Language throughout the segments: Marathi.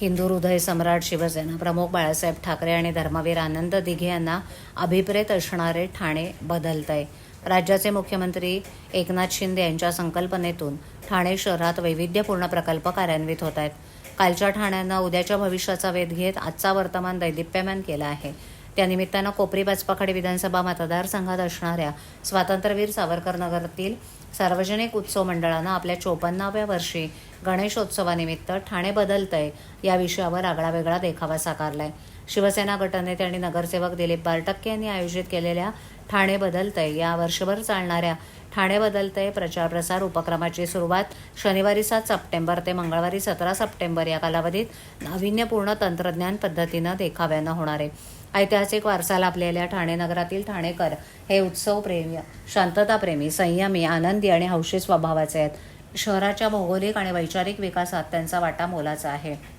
हिंदू हृदय सम्राट शिवसेना प्रमुख बाळासाहेब ठाकरे आणि धर्मवीर आनंद दिघे यांना अभिप्रेत असणारे ठाणे बदलतंय. राज्याचे मुख्यमंत्री एकनाथ शिंदे यांच्या संकल्पनेतून ठाणे शहरात वैविध्यपूर्ण प्रकल्प कार्यान्वित होत आहेत. कालच्या ठाण्यांना उद्याच्या भविष्याचा वेध घेत आजचा वर्तमान दैदिप्यमान केला आहे. त्यानिमित्तानं कोपरी पाचपाखडी विधानसभा मतदारसंघात असणाऱ्या स्वातंत्र्यवीर सावरकर नगरातील सार्वजनिक उत्सव मंडळानं आपल्या चोपन्नाव्या वर्षी गणेशोत्सवानिमित्त ठाणे बदलतंय या विषयावर आगळावेगळा देखावा साकारलाय. शिवसेना गटनेते आणि नगरसेवक दिलीप बारटक्के यांनी आयोजित केलेल्या ठाणे बदलतंय या वर्षभर चालणाऱ्या ठाणे बदलतंय प्रचार प्रसार उपक्रमाची सुरुवात शनिवारी सात सप्टेंबर ते मंगळवारी सतरा सप्टेंबर या कालावधीत नाविन्यपूर्ण तंत्रज्ञान पद्धतीनं देखाव्यानं होणार आहे. ऐतिहासिक वारसा लाभलेल्या ठाणे नगरातील ठाणेकर हे उत्सवप्रेमी शांतताप्रेमी संयमी आनंदी आणि हौशी स्वभावाचे आहेत. शहराच्या भौगोलिक आणि वैचारिक विकासात त्यांचा वाटा मोलाचा आहे.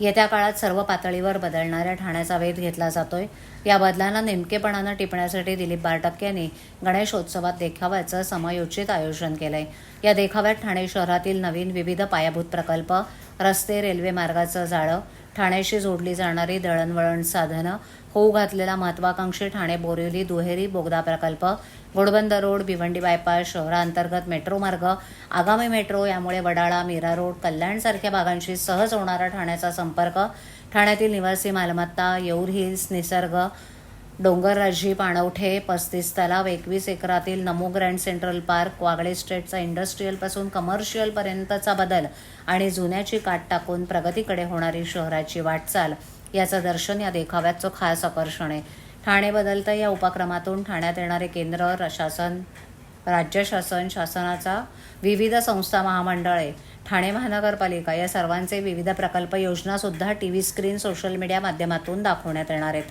येत्या काळात सर्व पातळीवर बदलणाऱ्या ठाण्याचा वेध घेतला जातोय. या बदलांना नेमकेपणानं टिपण्यासाठी दिलीप बारटक्के यांनी गणेशोत्सवात देखाव्याचं समयोचित आयोजन केलंय. या देखाव्यात ठाणे शहरातील नवीन विविध पायाभूत प्रकल्प रस्ते रेल्वे मार्गाचं जाळं ठाण्याशी जोडली जाणारी दळणवळण साधनं होऊ घातलेला महत्वाकांक्षी ठाणे बोरिवली दुहेरी बोगदा प्रकल्प घोडबंदर रोड भिवंडी बायपास शहरांतर्गत मेट्रो मार्ग आगामी मेट्रो यामुळे वडाळा मीरा रोड कल्याणसारख्या भागांशी सहज होणारा ठाण्याचा संपर्क ठाण्यातील निवासी मालमत्ता येऊर हिल्स निसर्ग डोंगरराजी पाणवठे पस्तीस तलाव एकवीस एकरातील Namo grand central park Wagle स्टेटचा इंडस्ट्रीयलपासून कमर्शियलपर्यंतचा बदल आणि जुन्याची काट टाकून प्रगतीकडे होणारी शहराची वाटचाल. याचं दर्शन या देखाव्याचं खास आकर्षण आहे. ठाणे बदलतं या उपक्रमातून ठाण्यात येणारे केंद्र शासन राज्य शासन शासनाचा विविध संस्था महामंडळे ठाणे महानगरपालिका या सर्वांचे विविध प्रकल्प योजनासुद्धा T V screen social media माध्यमातून दाखवण्यात येणार आहेत.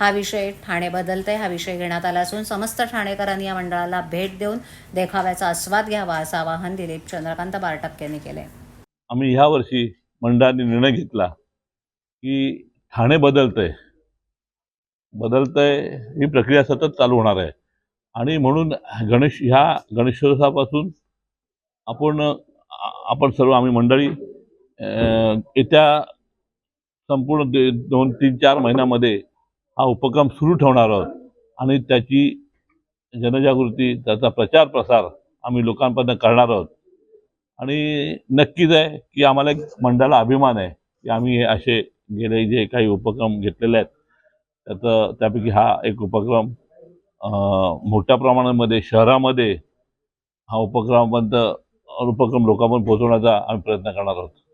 हा विषय ठाणे बदलते हा विषय घेण्यात आला असून समस्त ठाणेकरांनी या मंडळाला भेट देऊन देखाव्याचा आस्वाद घ्यावा असं आवाहन दिलीप चंद्रकांत बारटक यांनी केले आम्ही ह्या वर्षी मंडळाने निर्णय घेतला की ठाणे बदलतंय. बदलतंय ही प्रक्रिया सतत चालू होणार आहे. आणि म्हणून गणेश ह्या गणेशोत्सवापासून आपण आपण सर्व आम्ही मंडळी येत्या संपूर्ण दे- दोन तीन चार महिन्यामध्ये हा उपक्रम सुरू ठेवणार आहोत. आणि त्याची जनजागृती त्याचा प्रचार प्रसार आम्ही लोकांपर्यंत करणार आहोत. आणि नक्कीच आहे की आम्हाला एक मंडळाला अभिमान आहे की आम्ही हे असे गेले जे काही उपक्रम घेतलेले आहेत. त्याचं त्यापैकी हा एक उपक्रम मोठ्या प्रमाणामध्ये शहरामध्ये हा उपक्रमापर्यंत उपक्रम लोकांपर्यंत पोहोचवण्याचा आम्ही प्रयत्न करणार आहोत.